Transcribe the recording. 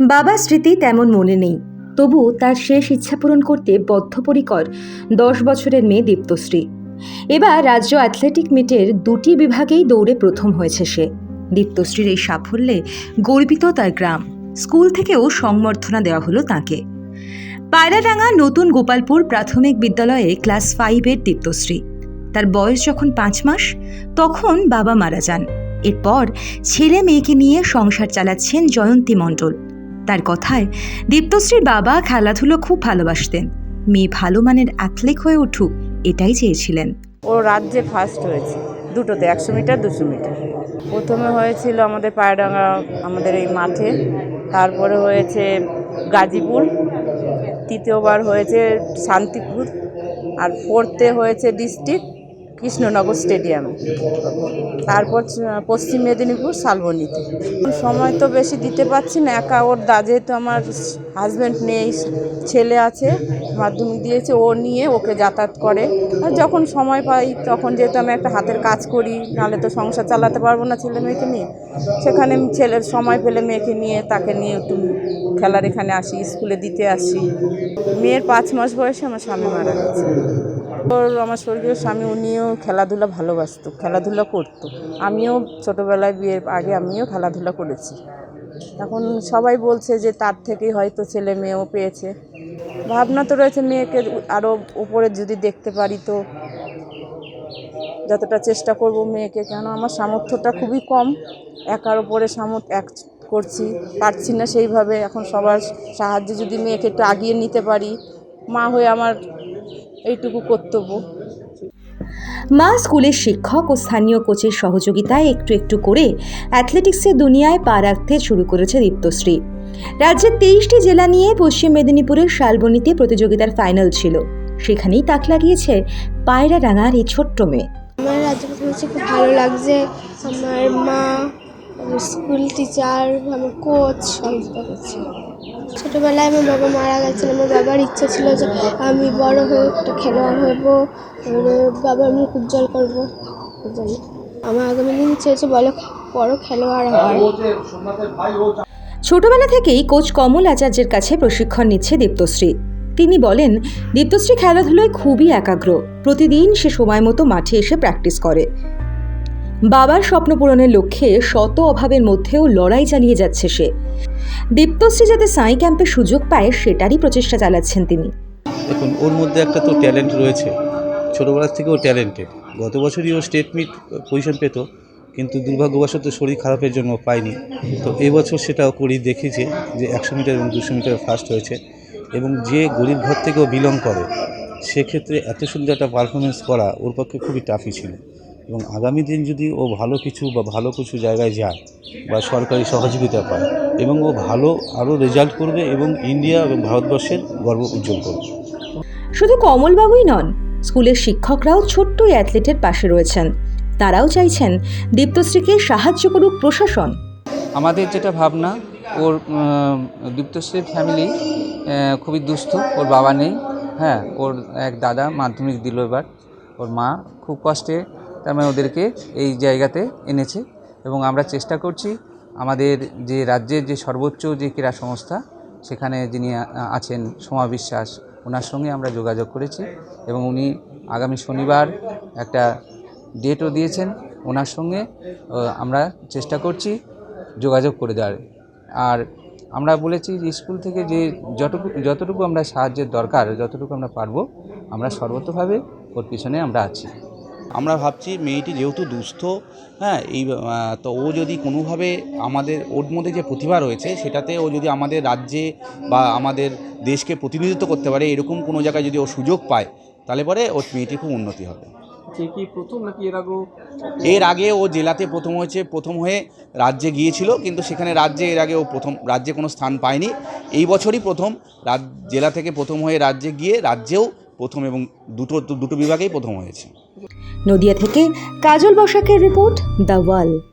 বাবার স্মৃতি তেমন মনে নেই। তবু তার শেষ ইচ্ছা পূরণ করতে বদ্ধপরিকর দশ বছরের মেয়ে দীপ্তশ্রী। এবার রাজ্য অ্যাথলেটিক মিটের দুটি বিভাগেই দৌড়ে প্রথম হয়েছে সে। দীপ্তশ্রীর এই সাফল্যে গর্বিত তার গ্রাম। স্কুল থেকেও সংবর্ধনা দেওয়া হলো তাকে। পায়রাডাঙ্গা নতুন গোপালপুর প্রাথমিক বিদ্যালয়ে ক্লাস ফাইভের দীপ্তশ্রী। তার বয়স যখন পাঁচ মাস, তখন বাবা মারা যান। এরপর ছেলে মেয়েকে নিয়ে সংসার চালাচ্ছেন জয়ন্তী মণ্ডল। তার কথায় দীপ্তশ্রীর বাবা খেলাধুলো খুব ভালোবাসতেন। মেয়ে ভালো মানের অ্যাথলেট হয়ে উঠুক, এটাই চেয়েছিলেন। ও রাজ্যে ফার্স্ট হয়েছে, দুটোতে, একশো মিটার, দুশো মিটার। প্রথমে হয়েছিল আমাদের পায়রাডাঙ্গা আমাদের এই মাঠে। তারপরে হয়েছে গাজীপুর। তৃতীয়বার হয়েছে শান্তিপুর। আর ফোর্থে হয়েছে ডিস্ট্রিক্ট কৃষ্ণনগর স্টেডিয়াম। তারপর পশ্চিম মেদিনীপুর শালবনীতে। সময় তো বেশি দিতে পারছি না, একা ওর দা যেহেতু আমার হাজব্যান্ড নেই, ছেলে আছে, মাধ্যমিক দিয়েছে, ও নিয়ে ওকে যাতায়াত করে। আর যখন সময় পাই, তখন যেহেতু আমি একটা হাতের কাজ করি, নাহলে তো সংসার চালাতে পারব না ছেলে মেয়েকে নিয়ে। সেখানে ছেলের সময় পেলে মেয়েকে নিয়ে, তাকে নিয়ে একটু খেলার এখানে আসি, স্কুলে দিতে আসি। মেয়ের পাঁচ মাস বয়সে আমার স্বামী মারা গেছে। ওর আমার স্বর্গীয় স্বামী, উনিও খেলাধুলা ভালোবাসতো, খেলাধুলা করতো। আমিও ছোটোবেলায় বিয়ের আগে আমিও খেলাধুলা করেছি। এখন সবাই বলছে যে তার থেকেই হয়তো ছেলে মেয়েও পেয়েছে। ভাবনা তো রয়েছে মেয়েকে আরও উপরে যদি দেখতে পারি তো যতটা চেষ্টা করব মেয়েকে, কেন আমার সামর্থ্যটা খুবই কম। একার ওপরে সামর্থ্য এক করছি, পারছি না সেইভাবে। এখন সবার সাহায্যে যদি মেয়েকে একটু আগিয়ে নিতে পারি, মা হয়ে আমার এইটুকু কর্তব্য। মা স্কুলের শিক্ষক ও স্থানীয় কোচের সহযোগিতায় একটু একটু করে অ্যাথলেটিক্সের দুনিয়ায় পা রাখতে শুরু করেছে দীপ্তশ্রী। রাজ্যের তেইশটি জেলা নিয়ে পশ্চিম মেদিনীপুরের শালবনীতে প্রতিযোগিতার ফাইনাল ছিল। সেখানেই তাক লাগিয়েছে পায়রা ডাঙার এই ছোট্ট মেয়ে। আমার রাজ্য খুব ভালো লাগছে। আমার মা স্কুল টিচার, আমার কোচ সহযোগিতা করছে। ছোটোবেলায় আমার বাবা মারা গেছেন। আমার বাবার ইচ্ছা ছিল যে আমি বড় হয়ে একটা খেলোয়াড় হব। বাবার মুখ উজ্জ্বল করব। আমার আগামী দিন ইচ্ছে হচ্ছে বড় বড় খেলোয়াড় হওয়ার। ছোটবেলা থেকেই কোচ কমল আচার্যের কাছে প্রশিক্ষণ নিচ্ছে দীপ্তশ্রী। তিনি বলেন, দীপ্তশ্রী খেলাধুলোয় খুবই একাগ্র। প্রতিদিন সে সময় মতো মাঠে এসে প্র্যাকটিস করে। বাবার স্বপ্ন পূরণের লক্ষ্যে শত অভাবের মধ্যেও লড়াই চালিয়ে যাচ্ছে সে। দীপ্তশ্রী যাতে সাই ক্যাম্পে সুযোগ পায়, সেটারই প্রচেষ্টা চালাচ্ছেন তিনি। দেখুন, ওর মধ্যে একটা তো ট্যালেন্ট রয়েছে। ছোটোবেলার থেকে ও ট্যালেন্টেড। গত বছরই ও স্টেট মিট পজিশন পেত, কিন্তু দুর্ভাগ্যবশত শরীর খারাপের জন্য পায়নি। তো এবছর সেটা ও করি দেখেছে যে একশো মিটার এবং দুশো মিটার ফার্স্ট হয়েছে এবং যে গরিব ঘর থেকে ও বিলং করে, সেক্ষেত্রে এত সুন্দর একটা পারফরমেন্স করা ওর পক্ষে খুবই টাফই ছিল। এবং আগামী দিন যদি ও ভালো কিছু বা ভালো কিছু জায়গায় যায় বা সরকারি সহযোগিতা পায় এবং ও ভালো আরও রেজাল্ট করবে এবং ইন্ডিয়া এবং ভারতবর্ষের গর্ব উজ্জ্বল করবে। শুধু কমলবাবুই নন স্কুলের শিক্ষকরাও ছোট্ট এই অ্যাথলেটের পাশে রয়েছেন। তারাও চাইছেন দীপ্তশ্রীকে সাহায্য করুক প্রশাসন। আমাদের যেটা ভাবনা ওর দীপ্তশ্রীর ফ্যামিলি খুবই দুস্থ ওর বাবা নেই হ্যাঁ ওর এক দাদা মাধ্যমিক দিল এবার ওর মা খুব কষ্টে তার মানে ওদেরকে এই জায়গাতে এনেছে এবং আমরা চেষ্টা করছি আমাদের যে রাজ্যের যে সর্বোচ্চ যে ক্রীড়া সংস্থা, সেখানে যিনি আছেন সোমা বিশ্বাস ওনার সঙ্গে আমরা যোগাযোগ করেছি এবং উনি আগামী শনিবার একটা ডেটও দিয়েছেন ওনার সঙ্গে আমরা চেষ্টা করছি যোগাযোগ করে দেওয়ার। আর আমরা বলেছি যে স্কুল থেকে যে যতটুকু যতটুকু আমরা সাহায্যের দরকার, যতটুকু আমরা পারব, আমরা সর্বতভাবে ওর পিছনে আমরা আছি। আমরা ভাবছি মেয়েটি যেহেতু দুস্থ হ্যাঁ এই তো ও যদি কোনোভাবে আমাদের ওর মধ্যে যে প্রতিভা রয়েছে সেটাতে ও যদি আমাদের রাজ্যে বা আমাদের দেশকে প্রতিনিধিত্ব করতে পারে এরকম কোনো জায়গায় যদি ও সুযোগ পায় তাহলে পরে ওর মেয়েটির খুব উন্নতি হবে। এর আগে ও জেলাতে প্রথম হয়েছে প্রথম হয়ে রাজ্যে গিয়েছিল কিন্তু সেখানে রাজ্যে এর আগে ও প্রথম রাজ্যে কোনো স্থান পায়নি। এই বছরই প্রথম জেলা থেকে প্রথম হয়ে রাজ্যে গিয়ে রাজ্যেও প্রথম এবং দুটো দুটো বিভাগেই প্রথম হয়েছে। নদিয়া থেকে কাজল বসাকের রিপোর্ট দ্য ওয়াল।